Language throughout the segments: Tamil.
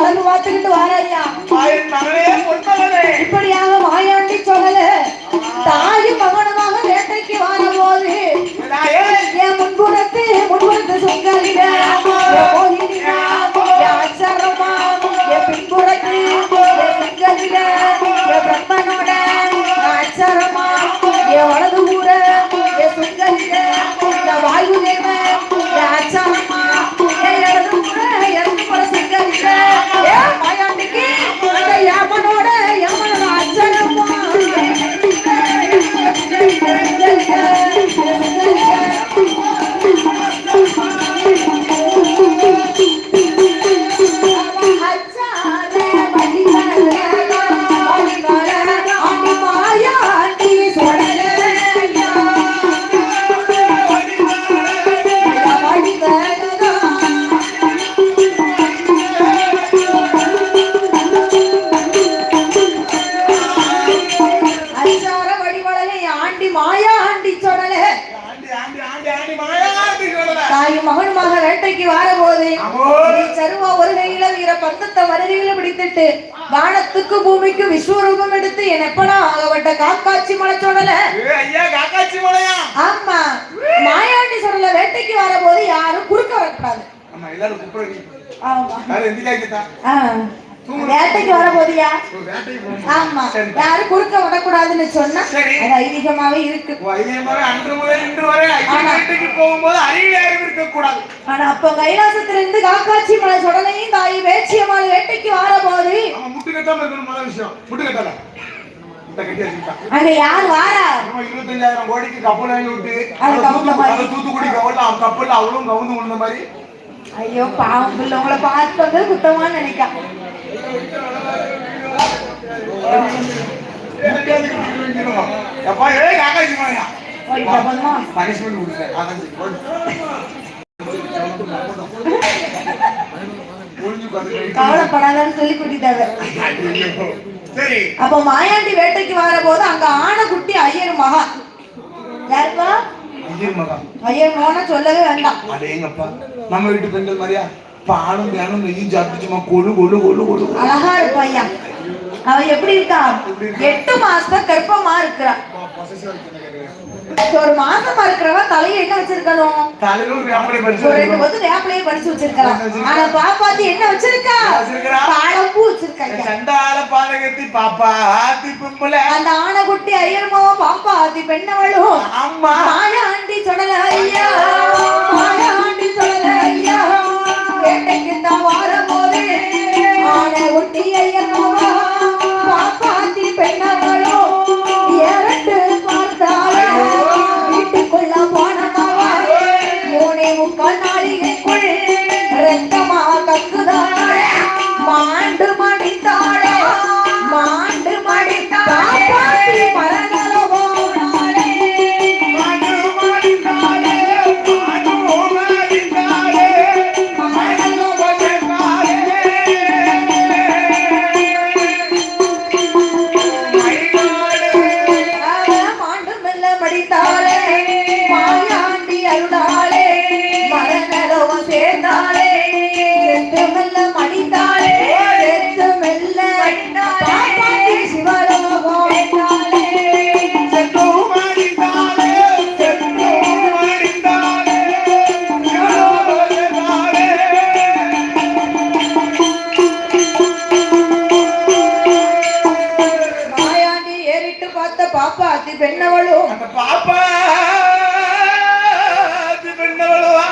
அழகு பார்த்துக்கிட்டு வாராயா இப்படியாக மாயாண்டி சொல்லல. தாய் மகனமாக வேட்டைக்கு வரும்போது தாயே என் முன்புறத்து முன்புறத்து சுங்கலிட அச்சரமா. என் பின்புறத்து. என் சுங்கலிட என் பிரம்மனோட. அச்சரமா என் வலது ஆண்டி மாயா ஆண்டி சொடலே ஆண்டி சொல்லல தாயும் மகனுமாக வேட்டைக்கு வாரபோது அம்மோ. நீ சருவா ஒரு கையில வீர பந்தத்தை மருகையில பிடித்துட்டு வானத்துக்கு பூமிக்கு விஸ்வரூபம் எடுத்து என் எப்படா ஆகப்பட்ட காக்காட்சி மலை சொல்லல காக்காச்சி மலையா? ஆமா. மாயாண்டி சொல்லல வேட்டைக்கு வரபோது யாரும் குறுக்க வரக்கூடாது. ஆமா எல்லாரும் ஆமா. வேட்டைக்கு வேட்டைக்கு போகணும் ஆமா. யாரும் குறுக்க விடக்கூடாதுன்னு சொன்னா. அது ஐதீகமாவே இருக்கு. வரை ஆனா அப்ப கைலாசத்துல இருந்து காக்காட்சி மலை சொடலையும் தாய் வேட்சியம்மாள் வேட்டைக்கு வரபோது அவன் முட்டு கட்டாம இருக்கணும் முதல் விஷயம். முட்டு கட்டல. முட்டை கட்டி வச்சுக்கிட்டான் அங்க யார் வாரா? இருபத்தஞ்சாயிரம் கோடிக்கு கப்பல் வாங்கி விட்டு தூத்துக்குடி கப்பல்ல அவன் கப்பல்ல அவளும் கவுந்து விழுந்த மாதிரி ஐயோ பாவம் பிள்ளை உங்களை பார்த்தது குத்தமான்னு நினைக்கா. கவலைப்படாதான்னு சொல்லி கூட்டிட்டாங்க. அப்ப மாயாண்டி வேட்டைக்கு வர போது அங்க ஆனைக்குட்டி ஐயர் மகா. யாருப்பா? ஐயர் மகன் ஐயர் மகன சொல்லவே வேண்டாம். அடேங்கப்பா நம்ம வீட்டு பெண்கள் மாதிரியா? பாலும் தியானம் நெய்யும் சாப்பிட்டுச்சுமா கொழு கொழு கொழு கொழு. அழகா இருப்பா ஐயா. அவ எப்படி இருக்கா? எட்டு மாசம் கர்ப்பமா இருக்கிறா. ஒரு மாசமா இருக்கிறவ தலையில என்ன வச்சிருக்கணும்? ரெண்டு பத்து வேப்பிலையே படிச்சு வச்சிருக்கலாம். ஆனா பாப்பாத்தி என்ன வச்சிருக்கா? வச்சிருக்கா? தாழம்பூ வச்சிருக்கா. சண்டால பாதகத்தி பாப்பா ஆத்தி பிம்பல அந்த ஆனைக்குட்டி ஐயர்மாவோ பாப்பா ஆத்தி பெண்ணவளும் அம்மா. மாயா ஆண்டி ஐயா மாயா ஆண்டி ஐயா வேட்டைக்கு தான் வார போது இரண்டு பார்த்தாலும் வீட்டுக்குள்ள போனமாவா மூணே முக்கால் நாளிகை பெண்ணவளும் அந்த பாப்பா அது பெண்ணவளவா?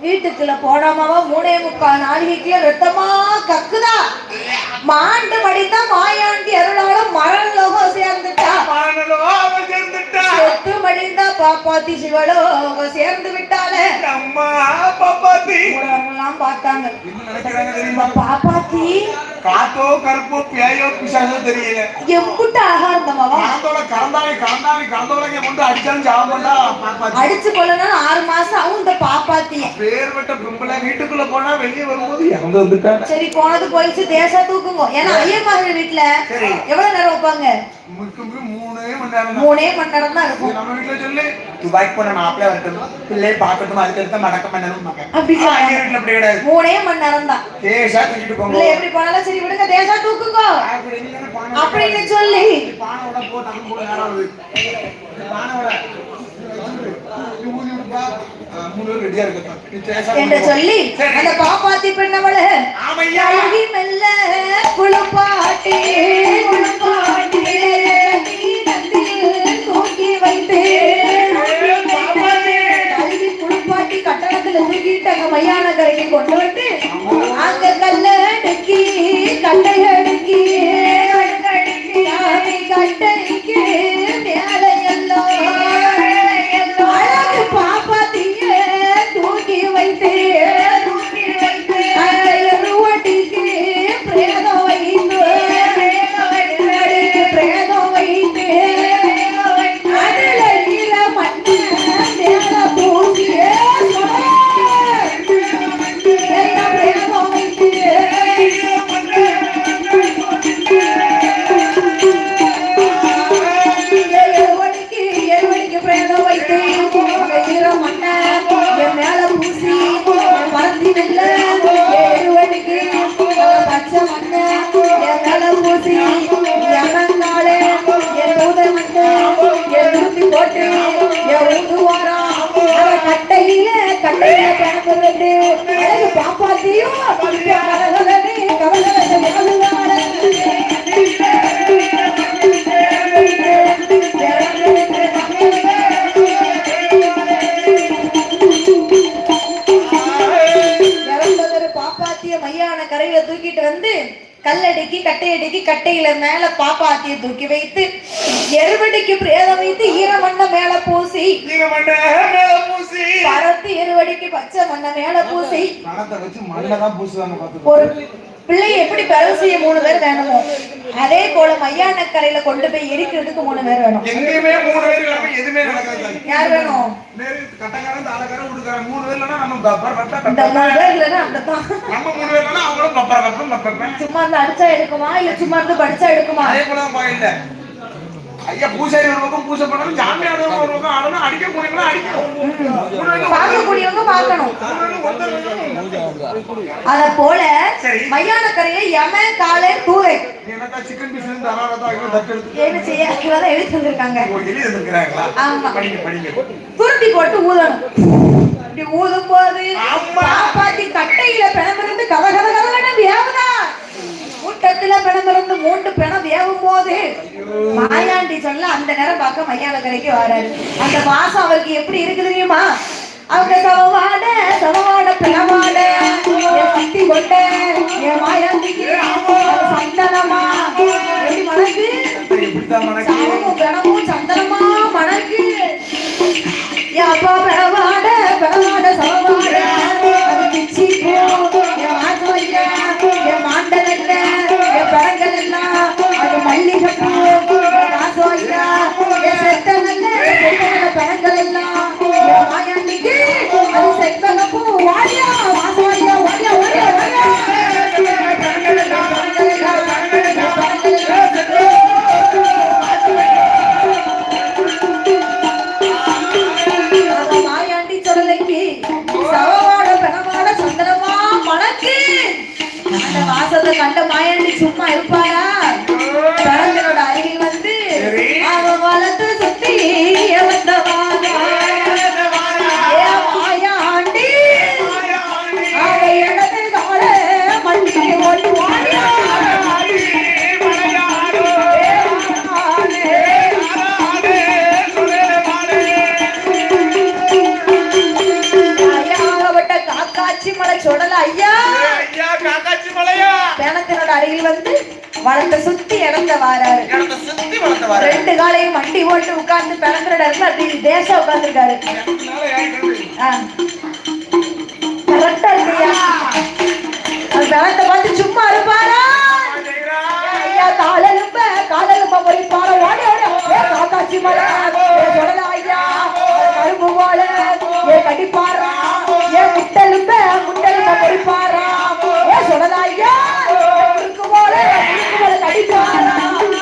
வீட்டுக்குள்ள போடாமவா மூணே முக்கால் நாளிகைக்குள்ள ரத்தமா கக்குதா. மாண்டு மடித்தா மாயாண்டி அருளால மரண லோகம் சேர்ந்துட்டா. அவ சேர்ந்துட்டா. செத்து மடிந்தா பாப்பாத்தி சிவலோகம் சேர்ந்து விட்டாலே அம்மா பாப்பாத்தி. எல்லாம் பார்த்தாங்க. பாப்பாத்தி. காத்தோ கருப்போ பேயோ பிசாசோ தெரியல. எம்புட்டு அழகா இருந்தமாவா கலந்தோட கலந்தாவி கலந்தாவி கலந்தோடங்க கொண்டு அடிச்சாலும் சாவண்டா பாப்பாத்தி. அடிச்சு கொள்ளணும் ஆறு மாசம் ஆகும் இந்த பாப்பாத்திய. பேர் விட்ட பிம்பளை வீட்டுக்குள்ள போனா வெளியே வரும்போது இறந்து வந்துட்டாங்க. சரி போனது போயிடுச்சு. தேசா தூக்குங்க ஏன்னா ஐயர்மார்கள் வீட்டுல சரி. எவ்வளவு நேரம் வைப்பாங்க? மூணே மணி நேரம் தான். மூணே மணி நேரம் தான் இருக்கும். நம்ம வீட்டுல சொல்லு. துபாய்க்கு போன மாப்பிள்ளை வரட்டும் பிள்ளையை பார்க்கட்டும் மடக்க பண்ணணும் அப்படி ஆனா, எங்க வீட்டுல அப்படி கிடையாது. மூணே மணி நேரம் தான். கேஷா தூக்கிட்டு போங்க. எப்படி போனாலும் சரி விடுங்க தேசா தூக்குங்க. அப்படி இல்லைன்னா பானை அப்படின்னு சொல்லி. பானை விட போ தங்க போட யாராவது பானை விட நீ ஊதி விடுப்பா. ஆ, மூணு பேர் ரெடியா இருக்கட்டும். நீ கேஷா என்று. சொல்லி. அந்த பாப்பாத்தி பெண்ணவள. ஆமையா? அவன் கட்டையில கட்டையில கிளம்புறது அழகு பாப்பாத்தியும் கவலை மையான கரையில தூக்கிட்டு வந்து கல்லடிக்கி கட்டையடிக்கி கட்டையில மேல பாப்பாத்திய தூக்கி வைத்து எருவடிக்கு பிரேதம் வைத்து ஈரமண்ண மேல பூசி நீங்க பச்சை மண்ண மேல பூசி பணத்தை வச்சு மண்ணை தான் பூசுவாங்க பாத்துக்கோ ஒரு பிள்ளை எப்படி பிறகு செய்ய மூணு பேர் வேணுமோ அதே போல மையான கரையில கொண்டு போய் எரிக்கிறதுக்கு மூணு பேர் வேணும். எங்கேயுமே மூணு பேர் இல்லாம எதுவுமே நடக்காது. யார் வேணும்? நேரு கட்டக்காரன் தாளக்காரன் உடுக்காரன் மூணு பேர் இல்லைன்னா நம்ம பப்பர் பட்டா இந்த மூணு பேர் இல்லைன்னா அப்படித்தான். நம்ம மூணு பேர் இல்லைன்னா அவங்களும் பப்பர் பப்பர் பப்பர் சும்மா இருந்து அடிச்சா எடுக்குமா? இல்ல சும்மா இருந்து படிச்சா எடுக்குமா? அதே போல தான் கோயில்ல. ஐயா பூசாரி ஒரு பக்கம் பூஜை பண்ணணும் ஜாமியார் ஒரு பக்கம் ஆடணும் அடிக்கணும் பார்க்கக்கூடியவங்க பார்க்கணும். அத போல சரி. மையான கரையில யம காலை என்னக்கா சிக்கன் என்ன செய்ய இவதான் எழுதி வந்திருக்காங்க ஆமா. துருத்தி போட்டு ஊதணும். இப்படி ஊதும் போது கட்டையில பிணமிருந்து கத மூன்று பிணம் வேவும் போது மாயாண்டி சொல்ல அந்த நேரம் பார்க்க மையான கரைக்கு வராரு. அந்த வாசம் அவருக்கு எப்படி இருக்கு தெரியுமா? அவங்க சவவாட சவவாட பிணவாட என் சித்தி கொண்ட என் மாயாண்டிக்கு சந்தனமா? எப்படி சந்தனமா மணக்கு? என் அப்பா பிணவாட அருகில் வந்து வளர்த்த சுத்தி இறந்த வாராரு. ரெண்டு காலையும் மண்டி ஓட்டு உட்கார்ந்து பிறந்தோட இடத்துல அப்படி தேசம் உட்கார்ந்துருக்காரு. கரெக்டா இருக்கியா அது பிறந்த பார்த்து சும்மா இருப்பாரா? ஐயா காலெலும்ப காலெலும்ப போய் பாட ஓடி ஓடி. காக்காச்சி மலை. சுடல ஐயா. கரும்பு போல. ஏ கடிப்பாரா ஏ முட்டெலும்ப முட்டெலும்ப போய் பாரா ஏ சுடல ஐயா? ஏ